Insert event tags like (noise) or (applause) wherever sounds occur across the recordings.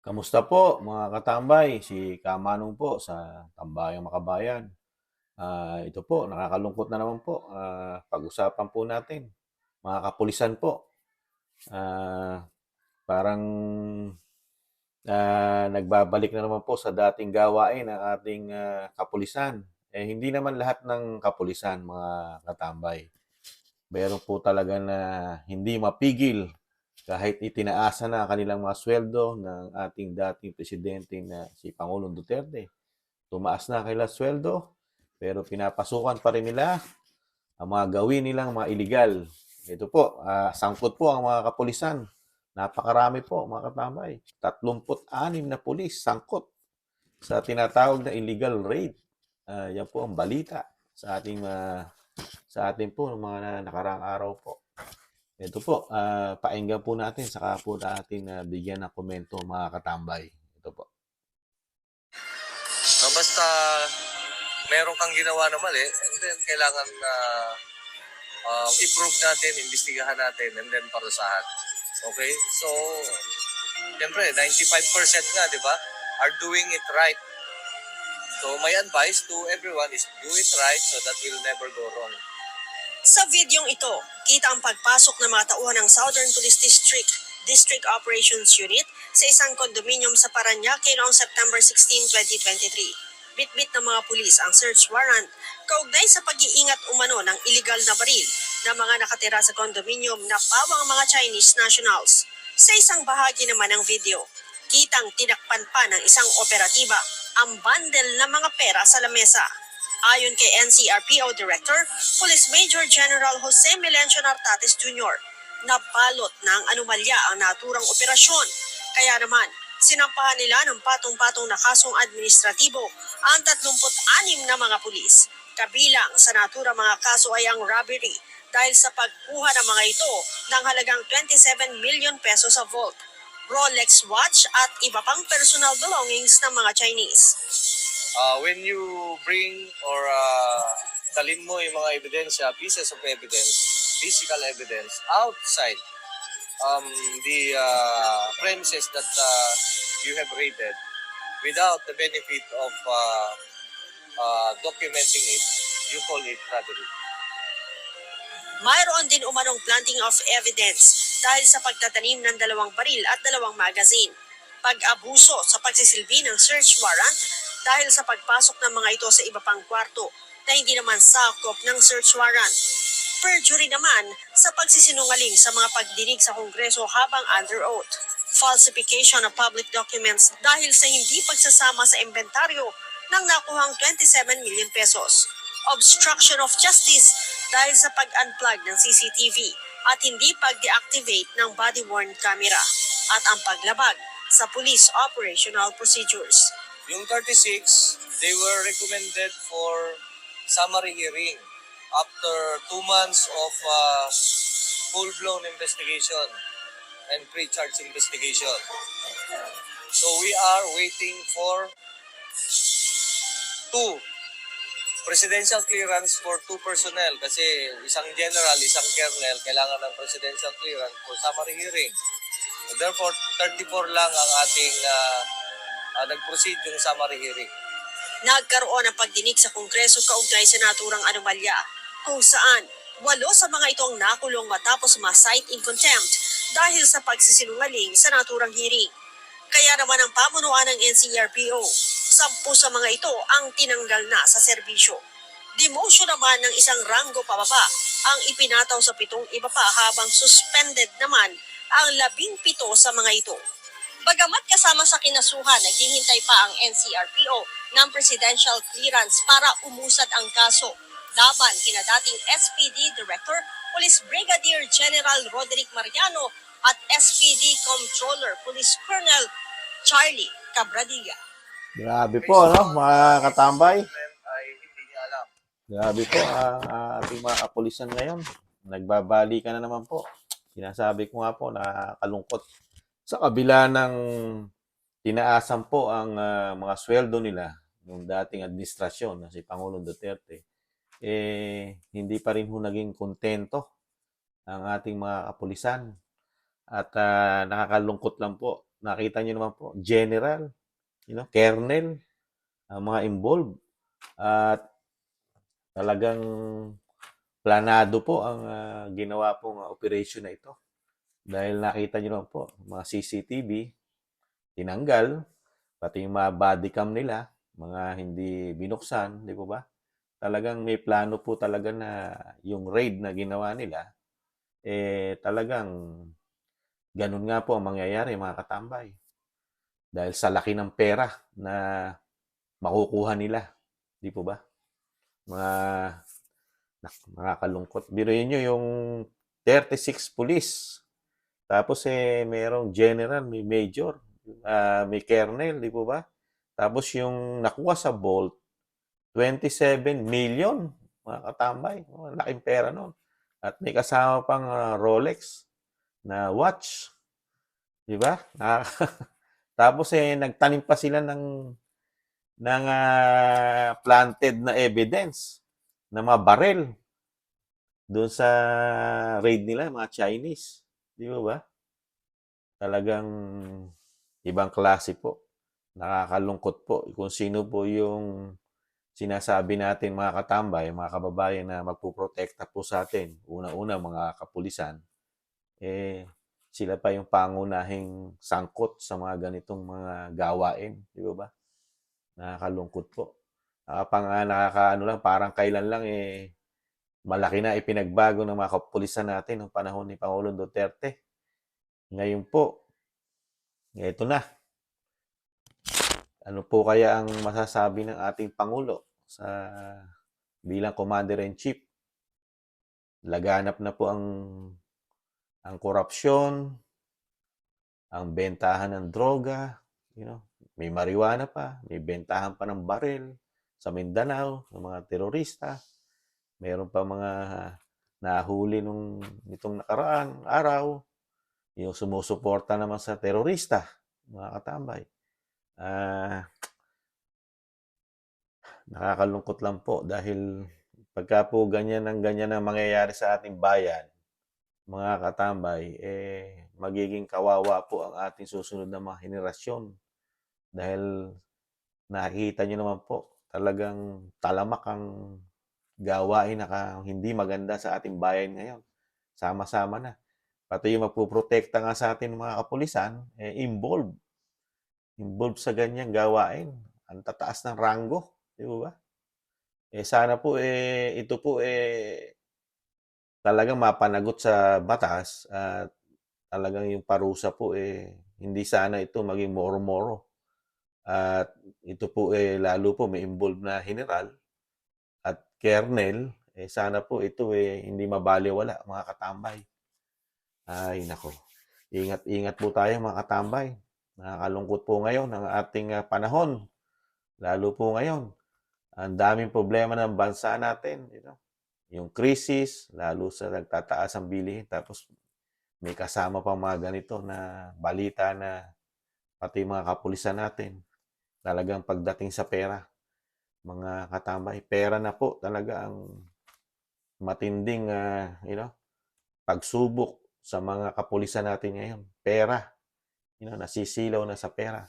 Kamusta po mga katambay? Si Kamanong po sa Tambayang Makabayan. Ah, ito po, nakakalungkot na naman po. Ah, pag-usapan po natin. Mga kapulisan po. Ah, parang ah, nagbabalik na naman po sa dating gawain ng ating ah, kapulisan. Eh, hindi naman lahat ng kapulisan, mga katambay. Meron po talaga na hindi mapigil kahit itinaasa na ang kanilang mga sweldo ng ating dating presidente na si Pangulong Duterte. Tumaas na kailang sweldo, pero pinapasukan pa rin nila ang mga gawin nilang mga illegal. Ito po, ah, sangkot po ang mga kapulisan. Napakarami po, mga katambay. 36 na pulis sangkot sa tinatawag na illegal raid. Ah, yan po ang balita sa ating mga sa ating po mga nakaraang araw po. Ito po, ah, painggan po natin, saka po natin na bigyan ng komento mga katambay. Ito po. No, basta meron kang ginawa na mali, and then kailangan na uh, i-prove natin, imbestigahan natin, and then parusahan. Okay? So, siyempre, 95% nga, di ba, are doing it right. So, my advice to everyone is do it right so that we'll never go wrong. Sa videong ito, kita ang pagpasok ng mga tauhan ng Southern Police District District Operations Unit sa isang kondominium sa Paranaque noong September 16, 2023. Bitbit ng mga pulis ang search warrant kaugnay sa pag-iingat umano ng illegal na baril na mga nakatira sa kondominium na pawang mga Chinese nationals. Sa isang bahagi naman ng video, kitang tinakpan pa ng isang operatiba ang bundle ng mga pera sa lamesa. Ayon kay NCRPO Director, Police Major General Jose Melencio Nartates Jr., napalot na ang anomalya ang naturang operasyon. Kaya naman, sinampahan nila ng patong-patong na kasong administratibo ang 36 na mga pulis. Kabilang sa naturang mga kaso ay ang robbery dahil sa pagkuha ng mga ito ng halagang 27 million pesos sa vault, Rolex watch at iba pang personal belongings ng mga Chinese. Uh, when you bring or uh, dalin mo yung mga ebidensya, pieces of evidence, physical evidence outside um, the uh, premises that uh, you have raided without the benefit of uh, uh, documenting it, you call it robbery. Mayroon din umanong planting of evidence dahil sa pagtatanim ng dalawang baril at dalawang magazine. Pag-abuso sa pagsisilbi ng search warrant dahil sa pagpasok ng mga ito sa iba pang kwarto na hindi naman sakop ng search warrant. Perjury naman sa pagsisinungaling sa mga pagdinig sa Kongreso habang under oath. Falsification of public documents dahil sa hindi pagsasama sa inventaryo ng nakuhang 27 million pesos. Obstruction of justice dahil sa pag-unplug ng CCTV at hindi pag-deactivate ng body-worn camera at ang paglabag sa police operational procedures. Yung 36, they were recommended for summary hearing after two months of uh, full-blown investigation and pre-charge investigation. So we are waiting for two presidential clearance for two personnel kasi isang general, isang colonel, kailangan ng presidential clearance for summary hearing. Therefore, 34 lang ang ating uh, uh, nag-proceed yung summary hearing. Nagkaroon ng pagdinig sa Kongreso kaugnay sa naturang anomalya kung saan walo sa mga itong nakulong matapos ma-cite in contempt dahil sa pagsisinungaling sa naturang hearing. Kaya naman ang pamunuan ng NCRPO, sampu sa mga ito ang tinanggal na sa serbisyo. Demotion naman ng isang ranggo pababa ang ipinataw sa pitong iba pa habang suspended naman ang labing pito sa mga ito. Bagamat kasama sa kinasuhan, naghihintay pa ang NCRPO ng presidential clearance para umusad ang kaso laban kina dating SPD Director Police Brigadier General Roderick Mariano at SPD Controller Police Colonel Charlie Cabradilla. Grabe po, no, mga katambay. Grabe po ang ang ating mga kapulisan ngayon. Nagbabali ka na naman po. Sinasabi ko nga po, nakakalungkot. Sa kabila ng tinaasan po ang ah, mga sweldo nila ng dating administrasyon na si Pangulong Duterte, eh, hindi pa rin ho naging kontento ang ating mga kapulisan. At ah, nakakalungkot lang po nakita niyo naman po, general, you know, colonel, ang mga involved. At talagang planado po ang ah, ginawa pong operation na ito. Dahil nakita niyo naman po, mga CCTV, tinanggal, pati yung mga body cam nila, mga hindi binuksan, di po ba? Talagang may plano po talaga na yung raid na ginawa nila, eh talagang ganun nga po ang mangyayari mga katambay. Dahil sa laki ng pera na makukuha nila, di po ba? Mga nak- nakakalungkot. Biruin nyo yung 36 police. Tapos eh, merong general, may major, ah, may colonel, di po ba? Tapos yung nakuha sa Bolt, 27 million, mga katambay. Oh, laking pera nun. At may kasama pang ah, Rolex na watch. Di ba? Nakaka- (laughs) Tapos eh, nagtanim pa sila ng ng ah, planted na evidence na mga barel doon sa raid nila, mga Chinese. Di ba ba? Talagang ibang klase po. Nakakalungkot po kung sino po yung sinasabi natin mga katambay, mga kababayan na magpuprotekta po sa atin. Una-una mga kapulisan, eh sila pa yung pangunahing sangkot sa mga ganitong mga gawain. Di ba ba? Nakakalungkot po. Nakapang, nakakaano lang, parang kailan lang eh, malaki na ipinagbago ng mga kapulisan natin noong panahon ni Pangulong Duterte. Ngayon po, ito na. Ano po kaya ang masasabi ng ating Pangulo sa bilang Commander-in-Chief? Laganap na po ang ang korupsyon, ang bentahan ng droga, you know, may marijuana pa, may bentahan pa ng baril sa Mindanao ng mga terorista. Meron pa mga nahuli nung nitong nakaraan araw, yung sumusuporta naman sa terorista, mga katambay. Ah, nakakalungkot lang po dahil pagka po ganyan ang ganyan ang mangyayari sa ating bayan, mga katambay, eh, magiging kawawa po ang ating susunod na mga henerasyon. Dahil nakikita nyo naman po, talagang talamak ang gawain na hindi maganda sa ating bayan ngayon. Sama-sama na. Pati yung magpuprotekta nga sa atin mga kapulisan, eh, involved. Involved sa ganyang gawain. Ang tataas ng ranggo. Di ba? Eh, sana po, eh, ito po, eh, talagang mapanagot sa batas at talagang yung parusa po eh hindi sana ito maging moro-moro. At ito po eh lalo po may involved na general colonel eh sana po ito eh hindi mabaliwala mga katambay. Ay nako. Ingat-ingat po tayo mga katambay. Nakakalungkot po ngayon ang ating ah, panahon. Lalo po ngayon. Ang daming problema ng bansa natin. You know? yung krisis, lalo sa nagtataas ang bilihin. Tapos may kasama pa mga ganito na balita na pati mga kapulisan natin, talagang pagdating sa pera, mga katambay, pera na po talaga ang matinding ah, you know, pagsubok sa mga kapulisan natin ngayon. Pera. You know, nasisilaw na sa pera.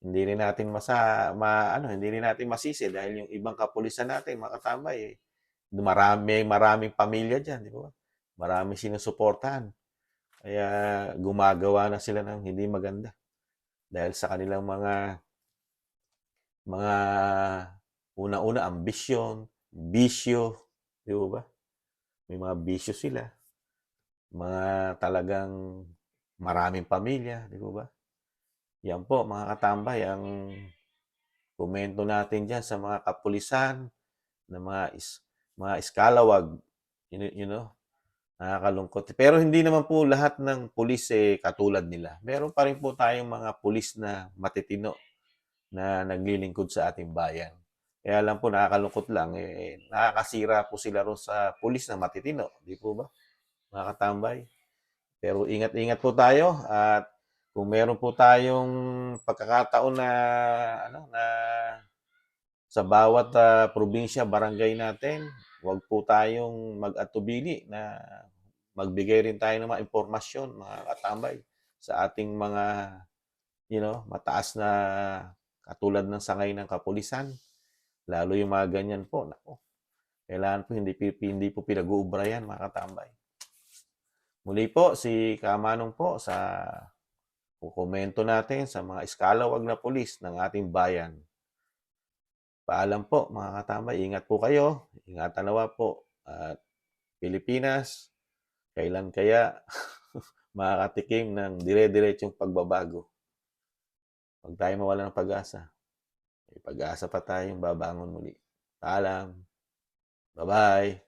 Hindi rin natin masa, ma, ano, hindi rin natin masisi dahil yung ibang kapulisan natin, mga katambay, eh, marami, maraming pamilya dyan, di ba? Marami sinusuportahan. Kaya gumagawa na sila ng hindi maganda. Dahil sa kanilang mga mga una-una ambisyon, bisyo, di ba? May mga bisyo sila. Mga talagang maraming pamilya, di ba ba? Yan po, mga katambay, ang komento natin dyan sa mga kapulisan, na mga is, mga iskalawag, you know, you know, nakakalungkot. Pero hindi naman po lahat ng pulis eh katulad nila. Meron pa rin po tayong mga pulis na matitino na naglilingkod sa ating bayan. Kaya lang po nakakalungkot lang, eh, nakakasira po sila ron sa pulis na matitino. Di po ba? Mga katambay. Pero ingat-ingat po tayo at kung meron po tayong pagkakataon na ano na sa bawat ah, probinsya, barangay natin, huwag po tayong mag-atubili na magbigay rin tayo ng mga impormasyon, mga katambay, sa ating mga you know, mataas na katulad ng sangay ng kapulisan. Lalo yung mga ganyan po, nako. Kailangan po hindi, hindi po pinag-uubra yan, mga katambay. Muli po, si Kamanong po sa kukomento natin sa mga iskalawag na pulis ng ating bayan. Paalam po, mga katambay. Ingat po kayo. Ingatan nawa po. At Pilipinas, kailan kaya (laughs) makakatikim ng dire-diretsong pagbabago? Huwag tayo mawala ng pag-asa. May pag-asa pa tayong babangon muli. Paalam. Bye-bye.